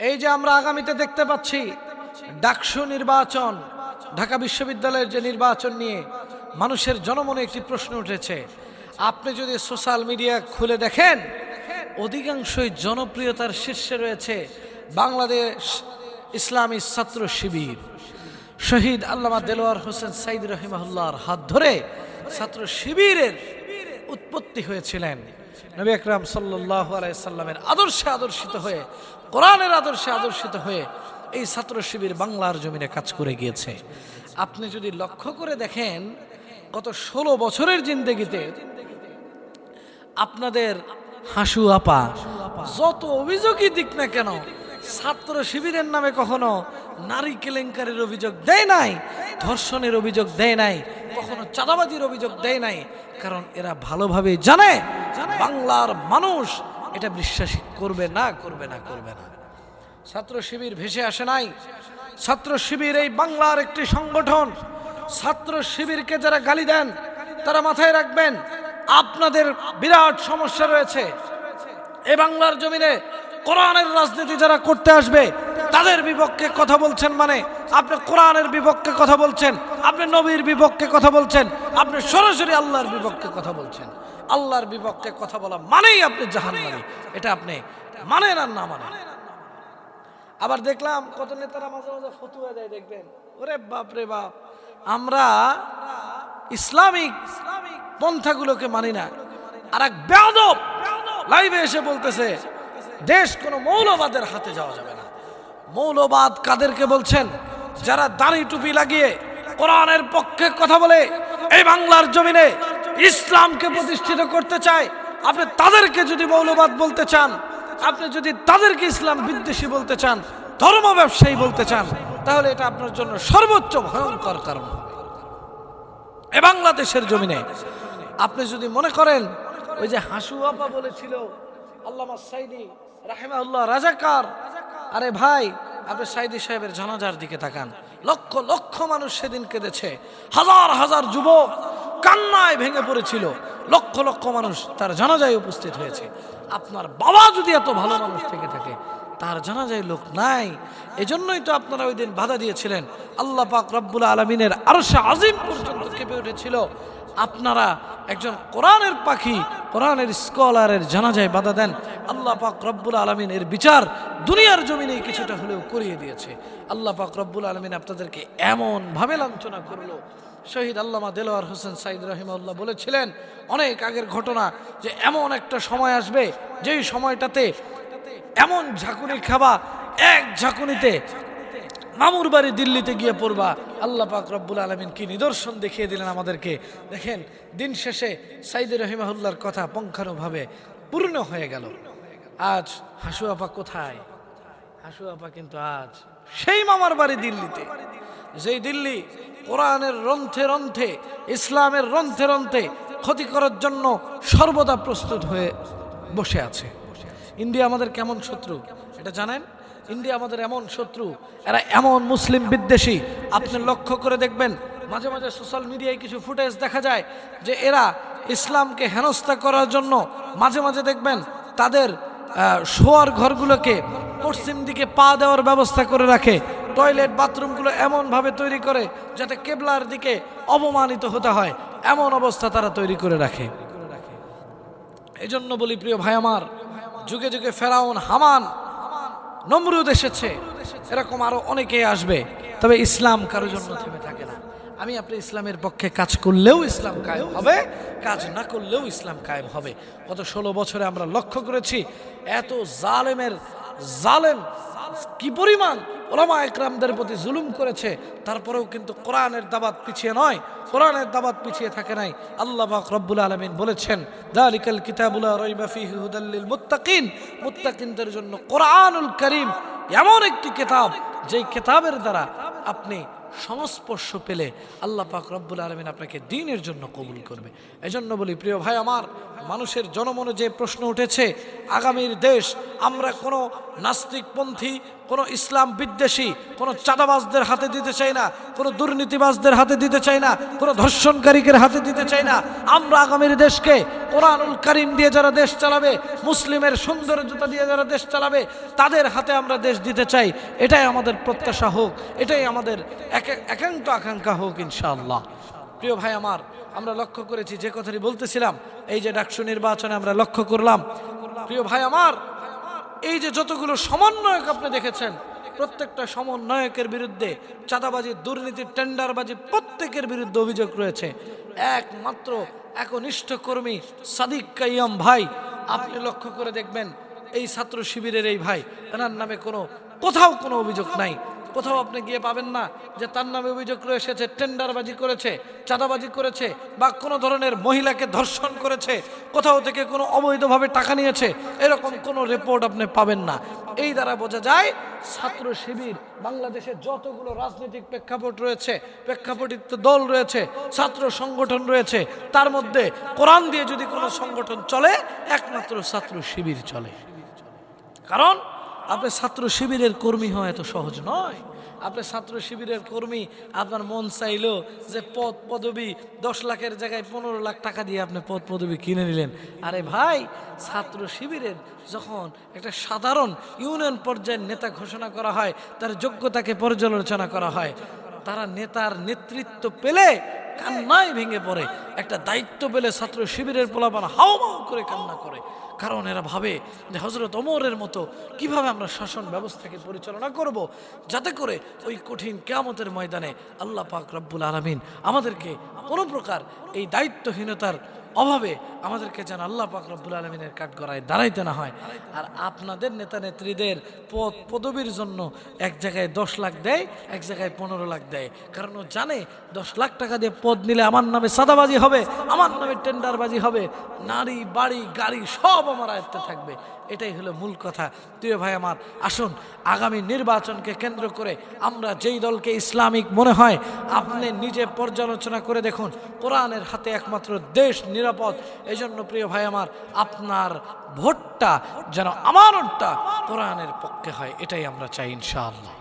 এই যে আমরা আগামীতে দেখতে পাচ্ছি ডাকসু নির্বাচন, ঢাকা বিশ্ববিদ্যালয়ের যে নির্বাচন নিয়ে মানুষের জনমনে একটি প্রশ্ন উঠেছে। আপনি যদি সোশ্যাল মিডিয়া খুলে দেখেন, অধিকাংশই জনপ্রিয়তার শীর্ষে রয়েছে বাংলাদেশ ইসলামী ছাত্র শিবির। শহীদ আল্লামা দেলোয়ার হোসেন সাইদ রহিমাহুল্লাহর হাত ধরে ছাত্র শিবিরের উৎপত্তি হয়েছিলেন। নবী আকরাম সাল্লাহ আলাইসাল্লামের আদর্শে আদর্শিত হয়ে, কোরআনের আদর্শে আদর্শিত হয়ে এই ছাত্র শিবির বাংলার জমিনে কাজ করে গিয়েছে। আপনি যদি লক্ষ্য করে দেখেন, গত ষোলো বছরের জিন্দগিতে আপনাদের হাসু আপা, যত অভিযোগই দিক না কেন, ছাত্র শিবিরের নামে কখনো নারী কেলেঙ্কারির অভিযোগ দেয় নাই, ধর্ষণের অভিযোগ দেয় নাই কখনো চাঁদাবাজির অভিযোগ দেয় নাই, কারণ এরা ভালোভাবে জানে বাংলার মানুষ এটা বিশ্বাসী করবে না করবে না করবে না। ছাত্র শিবির ভেসে আসে নাই। ছাত্র শিবির এই বাংলার একটি সংগঠন। ছাত্র শিবিরকে যারা গালি দেন, তারা মাথায় রাখবেন, আপনাদের বিরাট সমস্যা রয়েছে। এ বাংলার জমিনে কোরআনের রাজনীতি যারা করতে আসবে তাদের বিপক্ষে কথা বলছেন মানে আপনি কোরআনের বিপক্ষে কথা বলছেন আপনি নবীর বিপক্ষে কথা বলছেন, আপনি সরাসরি আল্লাহর বিপক্ষে কথা বলছেন। আল্লাহর বিপক্ষে কথা বলা মানেই আপনি জাহান মানে এটা আপনি মানেন আর না মানেন। আবার দেখলাম কত নেতারা মাঝে মাঝে ফতুয়া দেয়, দেখবেন। ওরে বাপ রে বাপ, আমরা ইসলামিক পন্থাগুলোকে মানি না। আর এক বেয়াদব লাইভে এসে বলতেছে, দেশ কোনো মৌলবাদের হাতে যাওয়া যাবে না। মৌলবাদ কাদেরকে বলছেন? যারা দাড়ি টুপি লাগিয়ে কোরআনের পক্ষে কথা বলে, এই বাংলার জমিনে ইসলামকে প্রতিষ্ঠিত করতে চায়, আপনি তাদেরকে যদি মৌলবাদ বলতে চান, আপনি যদি তাদেরকে ইসলাম বিদ্বেষী বলতে চান, ধর্ম ব্যবসায়ী বলতে চান, তাহলে এটা আপনার জন্য সর্বোচ্চ ভয়ঙ্কর কারণ এ বাংলাদেশের জমিনে আপনি যদি মনে করেন, ওই যে হাসু আপা বলেছিল রাহেমাউল্লাহ রাজাকার, আরে ভাই আপনি সাইদি সাহেবের জানাজার দিকে তাকান। লক্ষ লক্ষ মানুষ সেদিন কেঁদেছে। হাজার হাজার যুবক কান্নায় ভেঙে পড়েছিল। লক্ষ লক্ষ মানুষ তার জানাজায় উপস্থিত হয়েছে। আপনার বাবা যদি এত ভালো মানুষ থেকে থাকে, তার জানাজায় লোক নাই। এজন্যই তো আপনারা ওই দিন বাধা দিয়েছিলেন। আল্লাহ পাক রব্বুল আলমিনের আরও সে আজিম পর্যন্ত কেঁপে উঠেছিল। আপনারা একজন কোরআনের পাখি, কোরআনের স্কলারের জানাজায় বাধা দেন। আল্লাহ পাক রব্বুল আলমিন এর বিচার দুনিয়ার জমিনে কিছুটা হলেও করিয়ে দিয়েছে। আল্লাহ পাক রব্বুল আলমিন আপনাদেরকে এমন ভাবে লাঞ্ছনা করল। শহীদ আল্লামা দেলোয়ার হোসেন সাইদ রহিমাল্লাহ বলেছিলেন, অনেক আগের ঘটনা যে এমন একটা সময় আসবে, যেই সময়টাতে এমন ঝাঁকুনি খাবা, এক ঝাঁকুনিতে মামুর বাড়ি দিল্লিতে গিয়ে পড়বা। আল্লাহ পাক রব্বুল আলমিন কি নিদর্শন দেখিয়ে দিলেন আমাদেরকে। দেখেন, দিন শেষে সাইদুর রহিমাহুল্লার কথা পঙ্খানুভাবে পূর্ণ হয়ে গেল। আজ হাসু আপা কোথায়? হাসু আপা কিন্তু আজ সেই মামার বাড়ি দিল্লিতে। যেই দিল্লি কোরআনের রন্থে রন্থে ইসলামের রন্থে রন্থে ক্ষতি করার জন্য সর্বদা প্রস্তুত হয়ে বসে আছে। ইন্ডিয়া আমাদের কেমন শত্রু? এটা জানেন? ইন্ডিয়া আমাদের এমন শত্রু, এরা এমন মুসলিম বিদ্বেষী। আপনি লক্ষ্য করে দেখবেন, মাঝে মাঝে সোশ্যাল মিডিয়ায় কিছু ফুটেজ দেখা যায় যে এরা ইসলামকে হেনস্থা করার জন্য মাঝে মাঝে দেখবেন তাদের শোয়ার ঘরগুলোকে পশ্চিম দিকে পা দেওয়ার ব্যবস্থা করে রাখে। টয়লেট, বাথরুমগুলো এমনভাবে তৈরি করে যাতে কেবলার দিকে অবমানিত হতে হয়। এমন অবস্থা তারা তৈরি করে রাখে। এই জন্য বলি, প্রিয় ভাই আমার, যুগে যুগে ফেরাউন, হামান, নমরুদ এসেছে। এরকম আরও অনেকেই আসবে। তবে ইসলাম কারোর জন্য থেমে থাকে না। আমি আপনি ইসলামের পক্ষে কাজ করলেও ইসলাম কায়েম হবে, কাজ না করলেও ইসলাম কায়েম হবে। গত ষোলো বছরে আমরা লক্ষ্য করেছি, এত জালেমের জালেম কি পরিমাণ ওলামা একরামদের প্রতি জুলুম করেছে, তারপরেও কিন্তু কোরআনের দাবাত পিছিয়ে নয়, কোরআনের দাবাত পিছিয়ে থাকে নাই। আল্লাহ রব্বুল আলমিন বলেছেন, দালিকাল কিতাবুল্লাহ রইবা ফিহি হুদাল্লিল মুত্তাকিন মুত্তাকিনদের জন্য কোরআনুল করিম এমন একটি কিতাব, যেই কিতাবের দ্বারা আপনি সংস্পর্শ পেলে আল্লাহ পাক রব্বুল আলমিন আপনাকে দিনের জন্য কবুল করবে। এজন্য বলি, প্রিয় ভাই আমার, মানুষের জনমনে যে প্রশ্ন উঠেছে, আগামীর দেশ, আমরা কোনো নাস্তিকপন্থী, কোনো ইসলাম বিদ্বেষী, কোনো চাঁদাবাজদের হাতে দিতে চাই না, কোনো দুর্নীতিবাজদের হাতে দিতে চাই না, কোনো ধর্ষণকারীদের হাতে দিতে চাই না, আমরা আগামীর দেশকে কোরআনুল কারিম দিয়ে যারা দেশ চালাবে, মুসলিমের সৌন্দর্যতা দিয়ে যারা দেশ চালাবে, তাদের হাতে আমরা দেশ দিতে চাই। এটাই আমাদের প্রত্যাশা হোক, এটাই আমাদের একান্ত আকাঙ্ক্ষা হোক ইনশাআল্লাহ। প্রিয় ভাই আমার, আমরা লক্ষ্য করেছি, যে কথাটি বলতেছিলাম, এই যে ডাকসু নির্বাচনে আমরা লক্ষ্য করলাম। প্রিয় ভাই আমার, এই যে যতগুলো সমন্বয়ক আপনি দেখেছেন, প্রত্যেকটা সমন্বয়কের বিরুদ্ধে চাঁদাবাজি, দুর্নীতি, টেন্ডারবাজি প্রত্যেকের বিরুদ্ধে অভিযোগ রয়েছে। একমাত্র একনিষ্ঠ কর্মী সাদিক কাইয়াম ভাই, আপনি লক্ষ্য করে দেখবেন, এই ছাত্র শিবিরের এই ভাই, এনার নামে কোনো, কোথাও কোনো অভিযোগ নাই। কোথাও আপনি গিয়ে পাবেন না যে তার নামে অভিযোগ রয়েছে টেন্ডারবাজি করেছে, চাঁদাবাজি করেছে বা কোনো ধরনের মহিলাকে ধর্ষণ করেছে, কোথাও থেকে কোনো অবৈধভাবে টাকা নিয়েছে, এরকম কোনো রিপোর্ট আপনি পাবেন না। এই দ্বারা বোঝা যায় ছাত্র শিবির, বাংলাদেশে যতগুলো রাজনৈতিক প্রেক্ষাপট রয়েছে, প্রেক্ষাপটিত দল রয়েছে, ছাত্র সংগঠন রয়েছে, তার মধ্যে কোরআন দিয়ে যদি কোনো সংগঠন চলে, একমাত্র ছাত্র শিবির চলে। কারণ আপনি ছাত্র শিবিরের কর্মী হওয়া এত সহজ নয়। আপনি ছাত্র শিবিরের কর্মী, আপনার মন চাইলো যে পদ পদবি দশ লাখের জায়গায় পনেরো লাখ টাকা দিয়ে আপনি পদ পদবি কিনে নিলেন। আরে ভাই, ছাত্র শিবিরের যখন একটা সাধারণ ইউনিয়ন পর্যায়ের নেতা ঘোষণা করা হয়, তার যোগ্যতাকে পর্যালোচনা করা হয়, তারা নেতার নেতৃত্ব পেলে কান্নায় ভেঙে পড়ে। একটা দায়িত্ব পেলে ছাত্র শিবিরের পোলাপান হাওমাও করে কান্না করে। কারণ এরা ভাবে যে হজরত অমরের মতো কীভাবে আমরা শাসন ব্যবস্থাকে পরিচালনা করব, যাতে করে ওই কঠিন কেয়ামতের ময়দানে আল্লাহ পাক রব্বুল আলমিন আমাদেরকে কোনো প্রকার এই দায়িত্বহীনতার অভাবে আমাদেরকে যেন আল্লাহ পাক রব্বুল আলমিনের কাঠগড়ায় দাঁড়াইতে না হয়। আর আপনাদের নেতা নেত্রীদের পদ, পদবীর জন্য এক জায়গায় দশ লাখ দেয়, এক জায়গায় পনেরো লাখ দেয়। কারণ ও জানে দশ লাখ টাকা দিয়ে পদ নিলে আমার নামে সাদাবাজি হবে, আমার নামে টেন্ডারবাজি হবে, নারী, বাড়ি, গাড়ি সব আমার আয়ত্তে থাকবে। এটাই হলো মূল কথা। প্রিয় ভাই আমার, আসুন, আগামী নির্বাচনকে কেন্দ্র করে আমরা যেই দলকে ইসলামিক মনে হয়, আপনি নিজে পর্যালোচনা করে দেখুন, কোরআনের হাতে একমাত্র দেশ নিরাপদ। এই জন্য প্রিয় ভাই আমার, আপনার ভোটটা যেন আমারটা কোরআনের পক্ষে হয়, এটাই আমরা চাই ইনশাআল্লাহ।